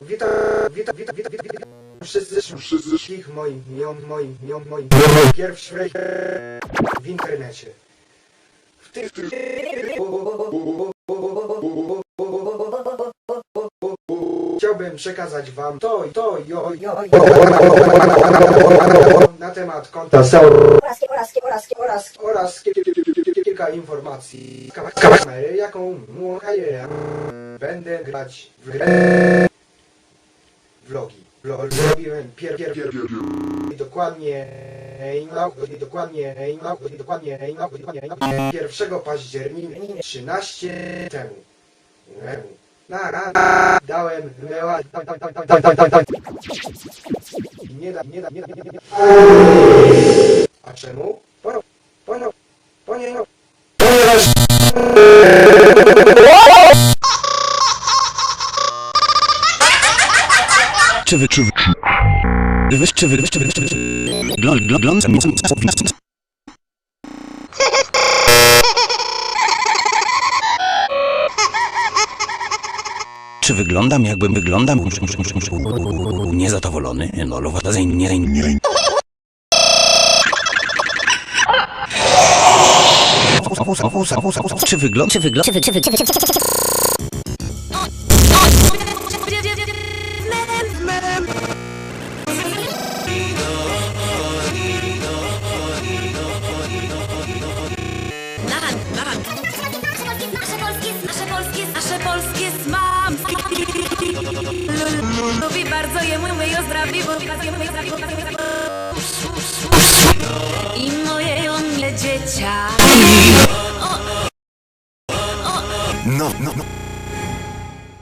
Witam, witam, witam, witam, witam, witam. Wszyscy, wszystkich moim, miom, moim, miom, moim. Pierwszy w internecie. W tym... Chciałbym przekazać wam to i to i o, na temat konta oraz, oraz, oraz, oraz, oraz ki- ki- ki- ki- ki- kilka informacji kamery, jaką. Będę grać w grę vlogi. Vlog zrobiłem pier, pier, pier, dokładnie no, i dokładnie dokładnie dokładnie i no, 1 października 13 temu. Na, na, na, dałem meła, nie da, nie da, nie da, nie da. A czemu? Pono, pono, ponie, no. Ponieważ... Czy wy, czy wy, czy wy, czy wy, czy wy, czy wy, Czy wyglądam jakbym wyglądam niezadowolony? No, lowa, nie, nie, nie. Czy wygląda, czy wygląda, czy wy, czy wy, czy wy, czy wy, bardzo jemu I moje on mnie dzieciaki. No, no, no.